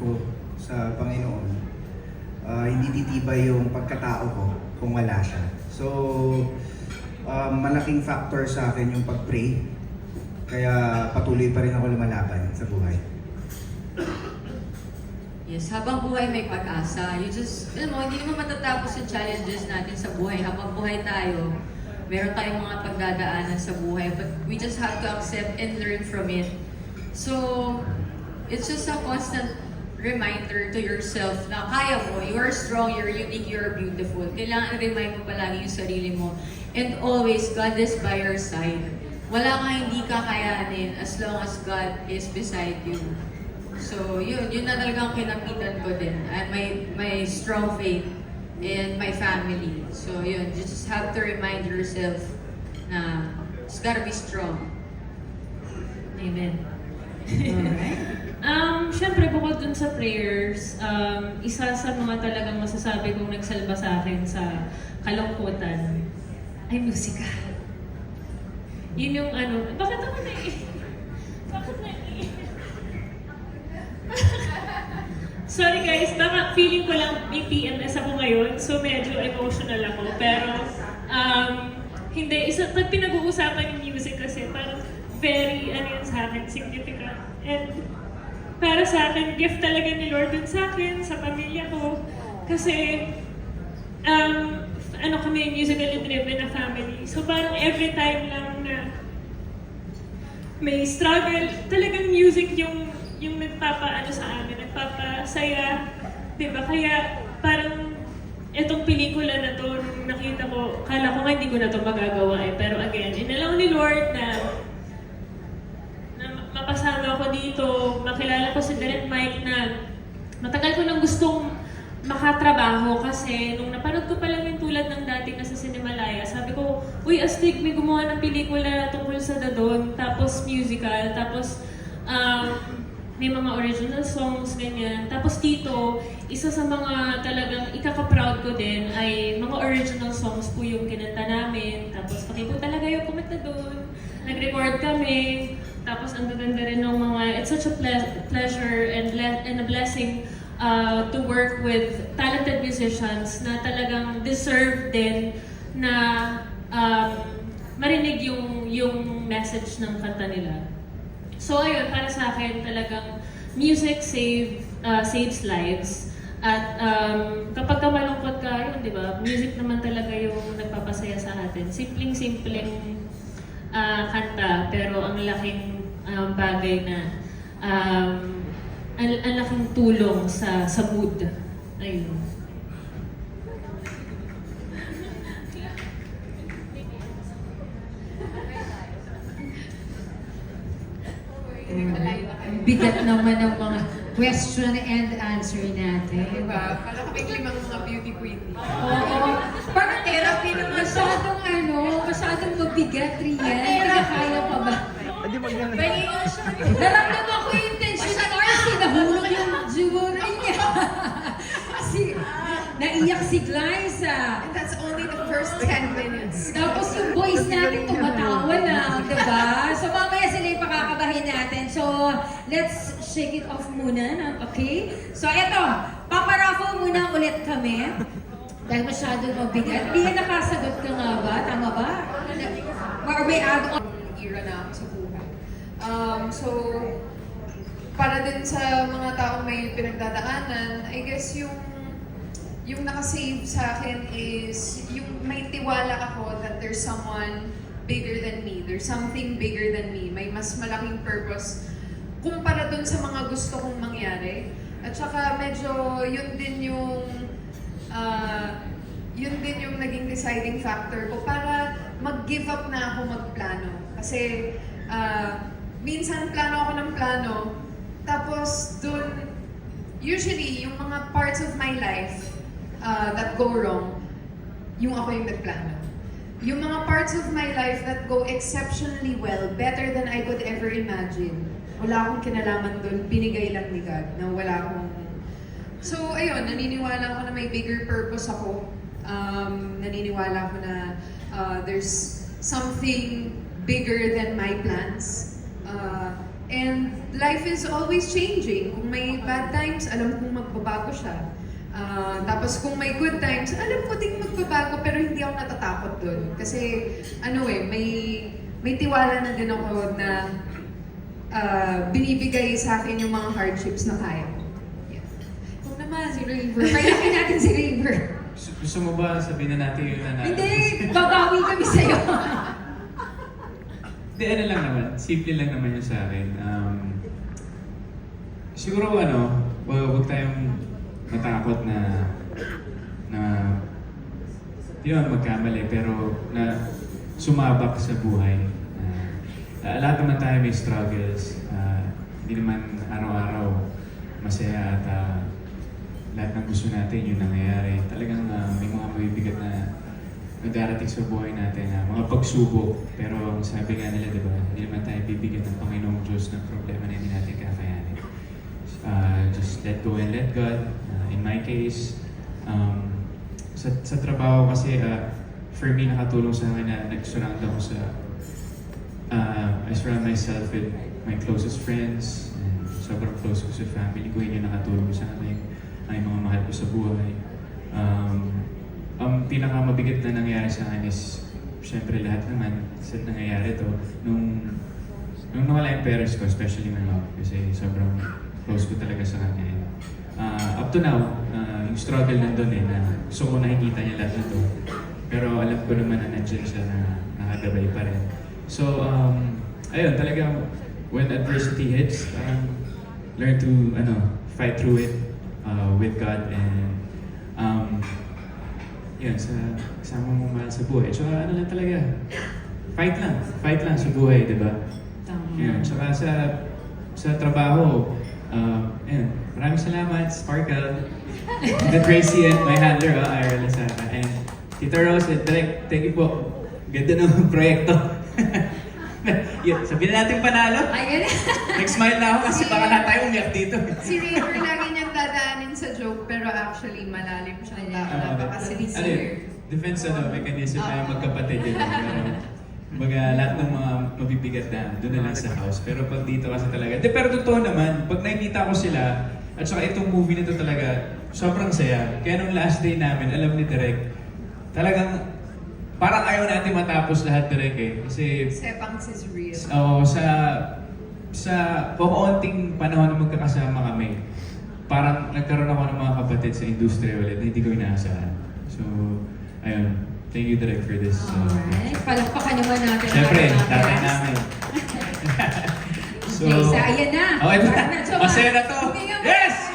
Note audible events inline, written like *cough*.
ko sa Panginoon, ah, hindi titibay yung pagkatao ko kung wala siya. So, um, malaking factor sa akin yung pag-pray. Kaya patuloy pa rin ako lumalaban sa buhay. Yes, habang buhay may pag-asa. You just, alam mo, hindi naman matatapos yung challenges natin sa buhay. Habang buhay tayo, meron tayong mga pagdadaanan sa buhay. But we just have to accept and learn from it. So, it's just a constant reminder to yourself na kaya mo, you are strong, you're unique, you're beautiful. Kailangan remind mo palagi yung sarili mo. And always, God is by your side. Wala kang hindi kakayanin as long as God is beside you. So, yun, yun na talagang kinapitan ko din. And my, my strong faith in my family. So, yun, just have to remind yourself na it's gotta be strong. Amen. Alright. Um, Siyempre, bukod dun sa prayers, um, isa sa mga talagang masasabi kong nagsalba sa akin sa kalungkutan ay musika. Yun yung ano, bakit ako naiiyak? *laughs* Bakit naiiyak? *laughs* Sorry guys, baka feeling ko lang may PMS ako ngayon, so medyo emotional ako. Pero, um, hindi, isa, pag pinag-uusapan yung music kasi, parang very, ano yun sa akin, significant. And para sa akin, gift talaga ni Lord yun sa akin, sa pamilya ko. Kasi, um, ano kami, musically driven na family. So parang every time lang na may struggle, talagang music yung yung nagpapaano sa amin, nagpapasaya, 'di? Kaya parang etong pelikula na to, nung nakita ko, kala ko nga hindi ko na to magagawa eh. Pero again, inalaw ni Lord na dito, makilala ko si Direct Mike na matagal ko nang gustong makatrabaho kasi nung napanood ko pa lang yung tulad ng dati na sa Cinemalaya, sabi ko, uy, astig, may gumawa ng pelikula tungkol sa Dadon, tapos musical, tapos um, may mga original songs, ganyan. Tapos dito, isa sa mga talagang ikaka-proud ko din ay mga original songs po yung kinanta namin. Tapos pati po talaga yung kumanta doon. Nag-record kami. Tapos ang gaganda rin ng mga, it's such a ple- pleasure and, and a blessing uh, to work with talented musicians na talagang deserve din na um, marinig yung, yung message ng kanta nila. So ayun, para sa akin talagang music save, uh, saves lives. At um, kapag ka malungkot ka, yun, di ba? Music naman talaga yung nagpapasaya sa atin. Simpleng-simpleng ah, kanta, pero ang laking um, bagay na um, ang, ang laking tulong sa, sa mood. Ayun. Ang *laughs* bigat naman ng mga question and answer natin. Diba? Para kami limang mga beauty queen. Oo. Parang therapy naman. Masyadong ano, masyadong mabigat, Rian. Hindi ka kaya pa ba? Hindi maganda. Naramdaman ko yung tension ng RC. Nahulog yung jewelry niya. *laughs* si, naiyak si Glyza. And that's only the first 10 minutes. Tapos yung boys natin tumatawa na, di ba? So mamaya sila yung pakakabahin natin. So, let's shake it off muna, na- okay? So, eto, paparaffle muna ulit kami. Dahil masyadong mabigat. Hindi nakasagot ka nga ba? Tama ba? Or may add on? era na ako sa buhay. Um, so, para din sa mga taong may pinagdadaanan, I guess yung yung nakasave sa akin is yung may tiwala ako that there's someone bigger than me. There's something bigger than me. May mas malaking purpose kumpara dun sa mga gusto kong mangyari. At saka medyo yun din yung ah, yun din yung naging deciding factor ko para mag-give up na ako magplano. Kasi ah, minsan plano ako ng plano, tapos dun, usually yung mga parts of my life ah, that go wrong, yung ako yung nagplano. Yung mga parts of my life that go exceptionally well, better than I could ever imagine, wala akong kinalaman dun, binigay lang ni God, na wala akong So, ayun, naniniwala ako na may bigger purpose ako. Um, naniniwala ako na uh, there's something bigger than my plans. Uh, And life is always changing. Kung may bad times, alam kong magbabago siya. Ah, tapos kung may good times, alam ko ding magbabago pero hindi ako natatakot doon. Kasi ano eh, may may tiwala na din ako na ah, binibigay sa akin yung mga hardships na kaya ko. Yeah. Kung naman, si Raver. Payakin natin si Raver. Gusto, mo ba sabihin na natin yung nanalo? Hindi, babawi kami sa'yo. *laughs* Hindi, ano lang naman. Simple lang naman yun sa akin. Um, siguro ano, wag, wag tayong matakot na na di naman magkamali, pero na sumabak sa buhay. Uh, lahat naman tayo may struggles. Ah, hindi naman araw-araw masaya at ah, lahat ng gusto natin yung nangyayari. Talagang ah, may mga mabibigat na nagdarating sa buhay natin na mga pagsubok. Pero ang sabi nga nila, di ba, hindi naman tayo bibigyan ng Panginoong Diyos ng problema na hindi natin kakayanin. Uh, just let go and let God. Uh, in my case, um, sa, sa trabaho kasi, uh, for me, nakatulong sa akin na nag-surround ako sa uh, I surround myself with my closest friends and sobrang close ko sa family ko. Yun yung nakatulong sa akin. Ay mga mahal ko sa buhay. Um, ang pinakamabigat na nangyari sa akin is, syempre lahat naman sa nangyayari to, nung, nung nawala yung parents ko, especially my mom, kasi sobrang close ko talaga sa kanya. Uh, up to now, uh, yung struggle nandun eh, na gusto ko nakikita niya lahat na to. Pero alam ko naman na nandiyan siya na nakagabay pa rin. So, um, ayun, talagang when adversity hits, parang learn to, ano, fight through it uh, with God and um, yun, sa kasama mo mahal sa buhay. So, ano lang talaga, fight lang. Fight lang sa buhay, di ba? Tama. Yun, tsaka sa, sa trabaho, uh, ayun, maraming salamat, Sparkle, the Tracy and my handler, uh, Ira Lazara, and Tita Rose and Direk, thank you po. Ganda ng *laughs* proyekto. *laughs* yun, sabihin na natin panalo. Ayan. Nag-smile na ako kasi baka na tayo umiyak dito. Si River dadaanin sa joke pero actually malalim siyang tao. Ah, ano Napaka-sincere. yun, defense ano, mechanism tayo magkapatid yun. *laughs* Kumbaga, lahat ng mga mabibigat na, doon na lang sa house. Pero pag dito kasi talaga, de, pero totoo naman, pag nakikita ko sila, at saka itong movie na to talaga, sobrang saya. Kaya nung last day namin, alam ni Direk, talagang parang ayaw natin matapos lahat Direk eh. Kasi Sepangs is real. Oo, sa sa kukunting panahon na magkakasama kami, parang nagkaroon ako ng mga kapatid sa industriya ulit na hindi ko inaasahan. So, ayun. Thank you, Direk, for this. uh, Alright, palakpakan naman natin. Siyempre, tatay namin. so, *laughs* *laughs* Okay, so ayan na. Oh. Parang medyo Masaya na to. Yes!